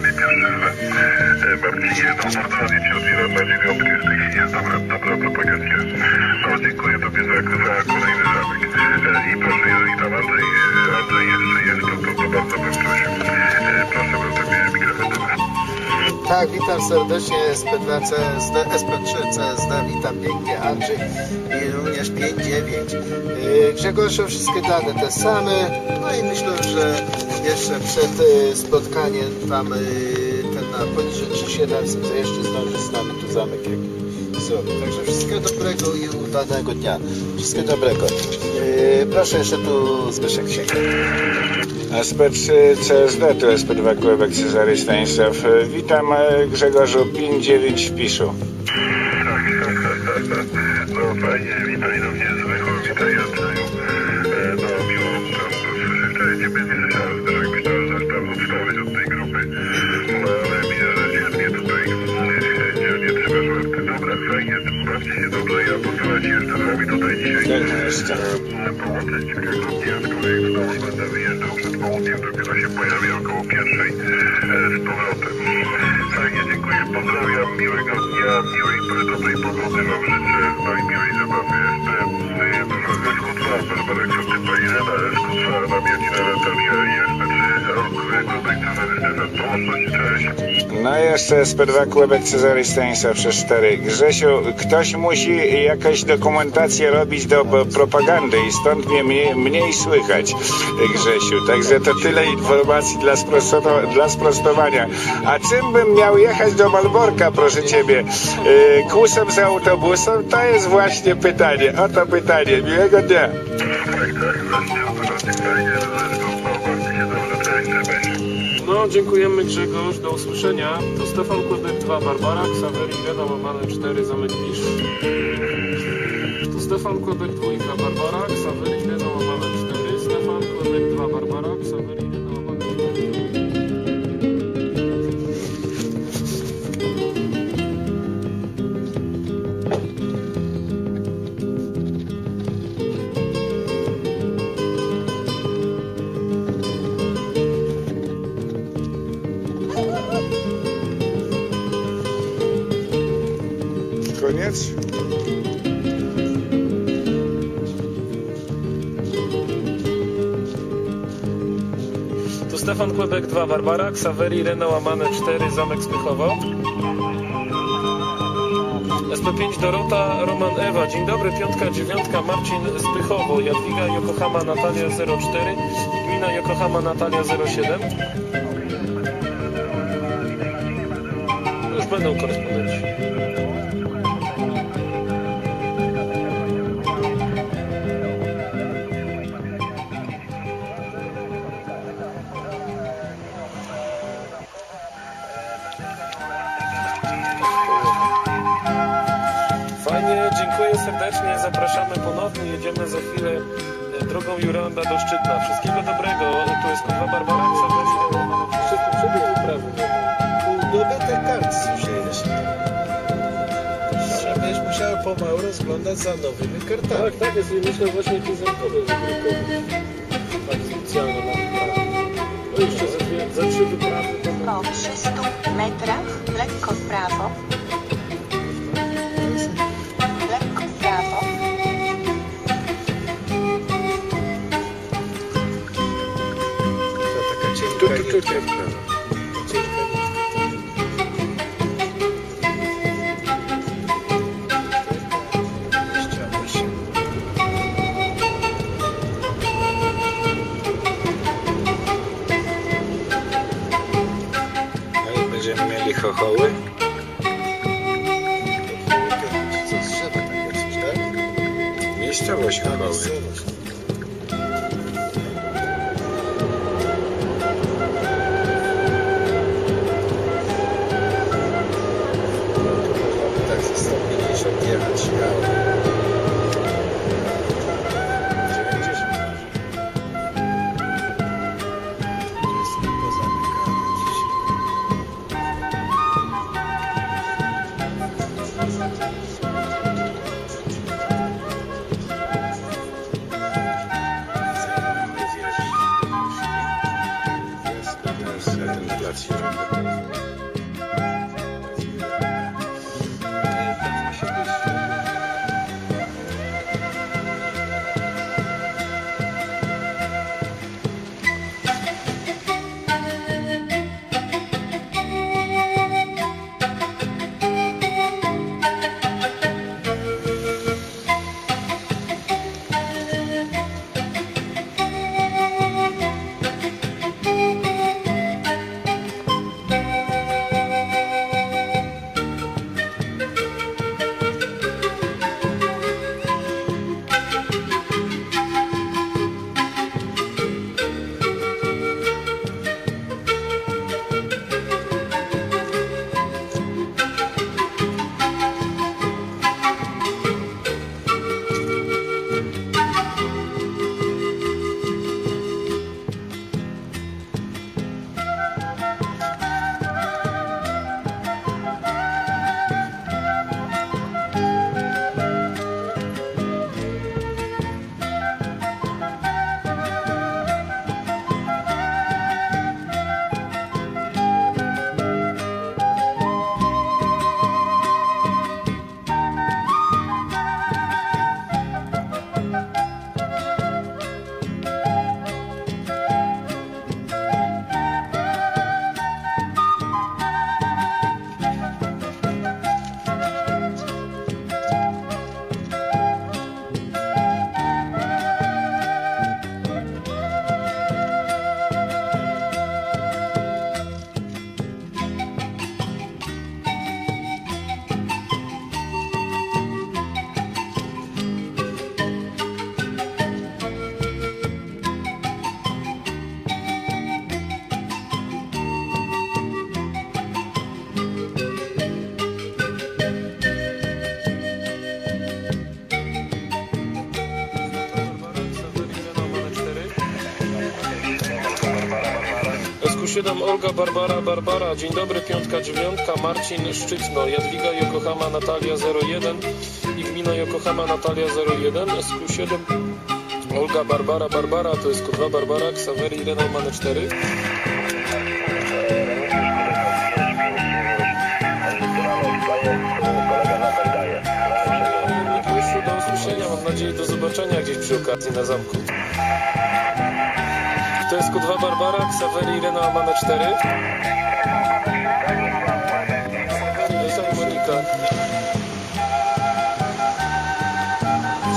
nie pierwszy raz. E, Marcinie, no bardzo ładnie Ci odbieram na dziewiątkę, chwili jest dobra, dobra propagacja. No dziękuję Tobie za, za kolejny zamek. E, I proszę, jeżeli tam Andrzej, Andrzej jeszcze jest, to, to, to bardzo bym prosił. Tak, witam serdecznie SP2 CSD, SP3 CSD, witam pięknie Andrzej i również 5-9. Yy, Grzegorzu, wszystkie dane te same, no i myślę, że jeszcze przed yy, spotkaniem tam yy, ten na poniżej 3700 to jeszcze zdąży z nami tu zamek zrobić. Także wszystkiego dobrego i udanego dnia. Wszystkiego dobrego. Proszę jeszcze tu Zbyszek się. SP3 CSD, tu SP2 Kłębek Cezary Stanisław. Witam e, Grzegorzu 59 w Piszu. No fajnie, witaj również Zbychu, witaj Andrzeju. No miło tam słyszeć, nie będzie słyszałem, też jak myślałem, że tam odstałeś od tej grupy. No ale widzę, że dzielnie tutaj, dzielnie trzymasz łapty. Dobra, fajnie, bawcie się dobrze, ja postaram się jeszcze z wami tutaj dzisiaj połączyć kilku dni, aczkolwiek znowu będę wyjeżdżał południem, dopiero się pojawię około pierwszej e, z powrotem. Fajnie, dziękuję, pozdrawiam, miłego dnia, miłej, dobrej pogody wam życzę, no i miłej zabawy. Jestem dużo Eskutwa, Barbara Krzysztofa Irena, Eskutwa, Namianina Natalia i SP3, Rok, Grubek, Cezary Stefan, Połączność, cześć. No jeszcze SP2 Kłębek Cezary Stanisław przez 4. Grzesiu, ktoś musi jakąś dokumentację robić do propagandy i stąd mnie mniej, mniej słychać, Grzesiu. Także to tyle informacji dla, sprosto- dla sprostowania. A czym bym miał jechać do Malborka, proszę Ciebie? Yy, Kłusem z autobusem? To jest właśnie pytanie. Oto pytanie. Miłego dnia. No, dziękujemy Grzegorz, do usłyszenia. To Stefan Kłębek 2 Barbara, Ksawery Irena Łamane 4 Zamek Pisz. To Stefan Kłębek 2 Koniec? To Stefan Kłębek 2 Barbara, Ksawery Irena Łamane 4 Zamek Spychowo. SP5 Dorota, Roman Ewa. Dzień dobry, piątka, dziewiątka, Marcin Spychowo, Jadwiga Yokohama Natalia 04, Gmina Yokohama Natalia 07. Już będą korespondenci. Serdecznie, zapraszamy ponownie, jedziemy za chwilę e, drogą Juranda do Szczytna. Wszystkiego dobrego, tu jest Kurwa Barbara, Ksawery, wszystko przebieg wyprawy. Pół doby te karty zużyjesz. Żebyś musiał pomału rozglądać za nowymi kartami. Tak, tak, jest i myślę właśnie prezentowe wybrykowe. Tak specjalnie na wyprawy. No jeszcze za, dwie, za trzy wyprawy Po 300 metrach lekko w prawo. Chochoły. Coś, tak? Miejscowość chochoły. Q7 Olga Barbara Barbara, dzień dobry, piątka dziewiątka, Marcin Szczytno, Jadwiga Yokohama Natalia 01 i gmina Yokohama Natalia 01, SQ7 Olga Barbara Barbara, to jest Q2 Barbara, Ksawery Irena Mane 4. Miłoszu, do usłyszenia, mam nadzieję do zobaczenia gdzieś przy okazji na zamku. To jest Q2 Barbara, Ksawery Irena Amane 4. Ksawery Monika.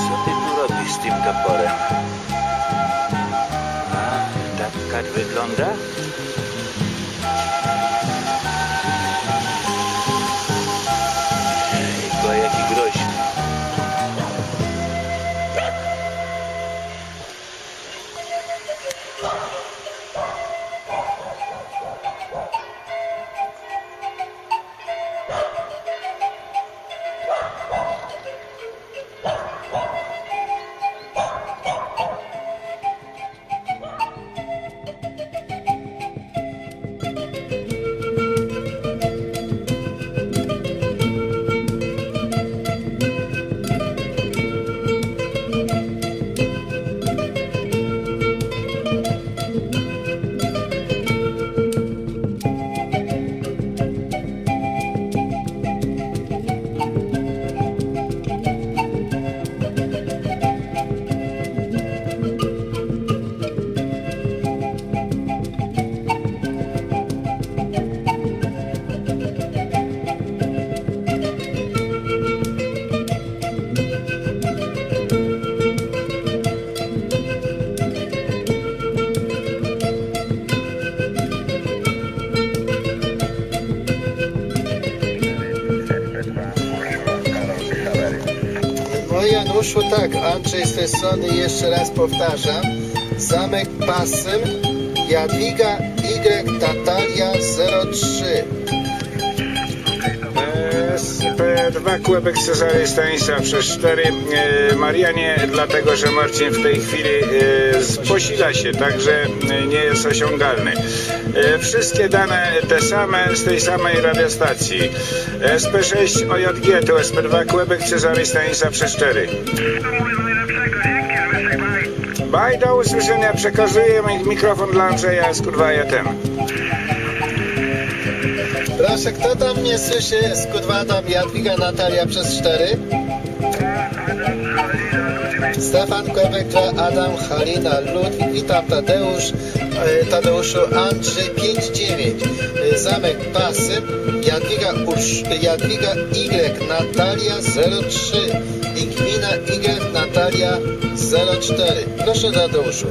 Co ty tu robisz z tym toporem? A, tak kat wygląda? Januszu, tak, Andrzej z tej strony jeszcze raz powtarzam. Zamek Pasym, Jadwiga Y Natalia 03. SP2 Kłebek Cezary Stanisław przez 4 e, Marianie, dlatego że Marcin w tej chwili e, posila się, także e, nie jest osiągalny. Wszystkie dane te same z tej samej radiostacji. SP6 OJG to SP2 Kłebek Cezary Stanisław przez 4. Baj, do usłyszenia. Przekazuję mi- mikrofon dla Andrzeja z kurwa ten. Proszę, kto tam mnie słyszy? Skudwa tam Jadwiga Natalia przez 4. Stefan Kłebek, Adam, Halina, Ludwik, witam Tadeusz, e, Tadeuszu, Andrzej 59, e, Zamek Pasy, Jadwiga, Jadwiga Y, Natalia 03 i gmina Y, Natalia 04. Proszę Tadeuszu.